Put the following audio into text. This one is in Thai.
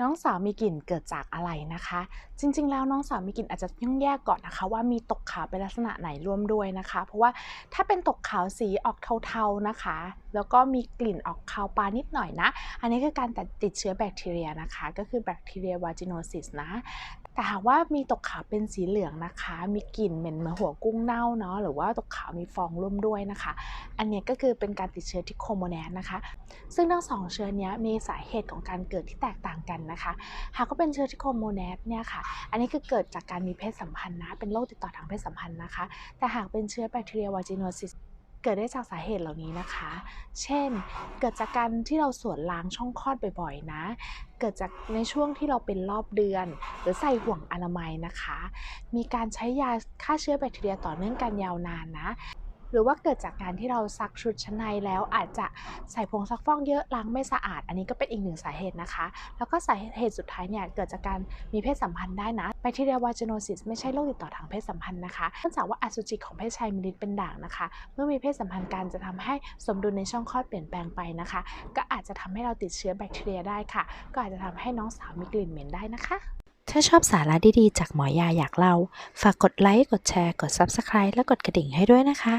น้องสาวมีกลิ่นเกิดจากอะไรนะคะ จริง ๆ แล้วน้องสาวมีกลิ่นอาจจะต้องแยกก่อนนะคะ ว่ามีตกขาวเป็นลักษณะไหนร่วมด้วยนะคะ เพราะว่าถ้าเป็นตกขาวสีออกเทาๆนะคะ แล้วก็มีกลิ่นออกคาวปลานิดหน่อยนะ อันนี้คือการติดเชื้อแบคทีเรียนะคะ ก็คือแบคทีเรียวาจิโนซิสนะ แต่หากว่ามีตกขาวเป็นสีเหลืองนะคะ มีกลิ่นเหม็นเหมือนหัวกุ้งเน่าเนาะหรือว่าตกขาวมีฟองร่วมด้วยนะคะ อันนี้ก็คือเป็นการติดเชื้อที่โคโมแนสนะคะ ซึ่งทั้งสองเชื้อนี้มีสาเหตุของการเกิดที่แตกต่างกันนะคะ หากว่าเป็นเชื้อที่โคโมแนสเนี่ยค่ะ อันนี้คือเกิดจากการมีเพศสัมพันธ์นะ เป็นโรคติดต่อทางเพศสัมพันธ์นะคะ แต่หากเป็นเชื้อแบคทีเรียวาจิโนซิสเกิดได้จากสาเหตุเหล่านี้นะคะ เช่น เกิดจากการที่เราสวนล้างช่องคลอดบ่อยๆ นะ เกิดจากในช่วงที่เราเป็นรอบเดือน หรือใส่ห่วงอนามัยนะคะ มีการใช้ยาฆ่าเชื้อแบคทีเรียต่อเนื่องกันยาวนานนะ หรือว่าเกิดจากการที่เราซักชุดชั้นในแล้วอาจจะใส่ผงซักฟอกเยอะล้างไม่สะอาด อันนี้ก็เป็นอีกหนึ่งสาเหตุนะคะ แล้วก็สาเหตุสุดท้ายเนี่ยเกิดจากการมีเพศสัมพันธ์ได้นะแบคทีเรียวาจิโนซิสไม่ใช่โรคติดต่อทางเพศสัมพันธ์นะคะเนื่องจากว่าอสุจิของเพศชายมีฤทธิ์เป็นด่างนะคะ เมื่อมีเพศสัมพันธ์กันจะทำให้สมดุลในช่องคลอดเปลี่ยนแปลงไปนะคะ ก็อาจจะทำให้เราติดเชื้อแบคทีเรียได้ค่ะ ก็อาจจะทำให้น้องสาวมีกลิ่นเหม็นได้นะคะถ้าชอบสาระดีๆ จากหมอยาอยากเล่า ฝากกดไลค์ กดแชร์ กด Subscribe และกดกระดิ่งให้ด้วยนะคะ